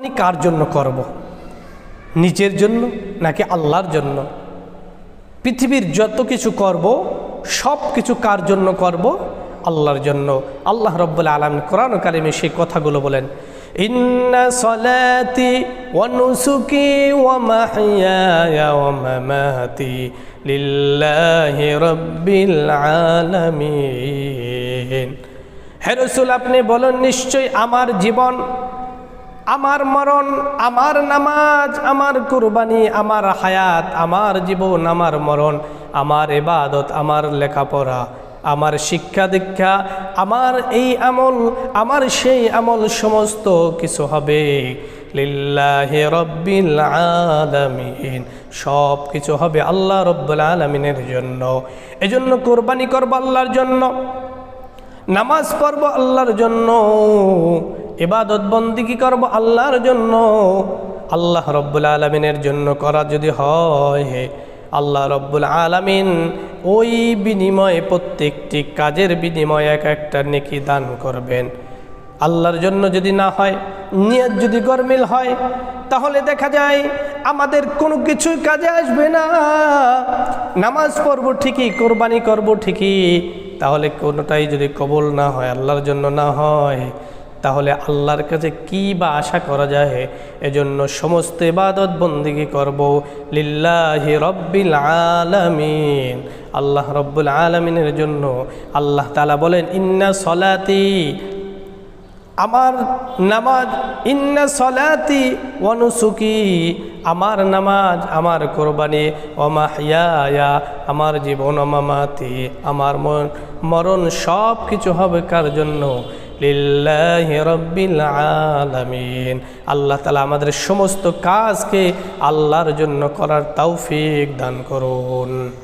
আমি কার জন্য করব। নিজের জন্য নাকি আল্লাহর জন্য? পৃথিবীর যত কিছু করব, সব কিছু কার জন্য করব? আল্লাহর জন্য। আল্লাহ রব্বুল্লা আলম কোরআন কালিমে সেই কথাগুলো বলেন, ইন্না সলাতি ওয়ানুসুকি ওয়া মাহইয়ায়া ওয়া মামাতি লিল্লাহি রাব্বিল আলামিন। হে রাসূল, আপনি বলেন নিশ্চয় আমার জীবন আমার মরণ, আমার নামাজ, আমার কুরবানি, আমার হায়াত, আমার জীবন, আমার মরণ, আমার এবাদত আমার লেখাপড়া, আমার শিক্ষা দীক্ষা, আমার এই আমল, আমার সেই আমল সমস্ত কিছু হবে। লিল্লাহি রব্বিল আলামিন। সব কিছু হবে আল্লাহ রব্বুল আলমিনের জন্য। এজন্য কোরবানি করব আল্লাহর জন্য, নামাজ পড়ব আল্লাহর জন্য। ইবাদত বন্দিগি করব? আল্লাহর জন্য। আল্লাহ রব্বুল আলমিনের জন্য করা যদি হয় হে আল্লাহ রব্বুল আলমিন, ওই বিনিময়ে প্রত্যেকটি কাজের বিনিময়ে এক একটা নেকি দান করবেন। আল্লাহর জন্য যদি না হয়, নিয়ত যদি গরমিল হয়, তাহলে দেখা যায় আমাদের কোনো কিছুই কাজে আসবে না। নামাজ পড়ব ঠিকই, কোরবানি করব ঠিকই, তাহলে কোনোটাই যদি কবল না হয়, আল্লাহর জন্য না হয় তাহলে আল্লাহর কাছে কি বা আশা করা যায়? এজন্য সমস্ত ইবাদত বন্দিগি করব। লিল্লাহি রব্বিল আলামিন। আল্লাহ রব্বুল আলমিনের জন্য আল্লাহ তালা বলেন, ইন্না সলাতি আমার নামাজ, ইন্না সলাতি অনুসুকি আমার নামাজ, আমার কোরবানি অমাহিয়া আমার জীবন অমামাতি আমার মরণ সব কিছু হবে কার জন্য? লিল্লাহি রব্বিল আলামিন। আল্লাহ তালা আমাদের সমস্ত কাজকে আল্লাহর জন্য করার তৌফিক দান করুন।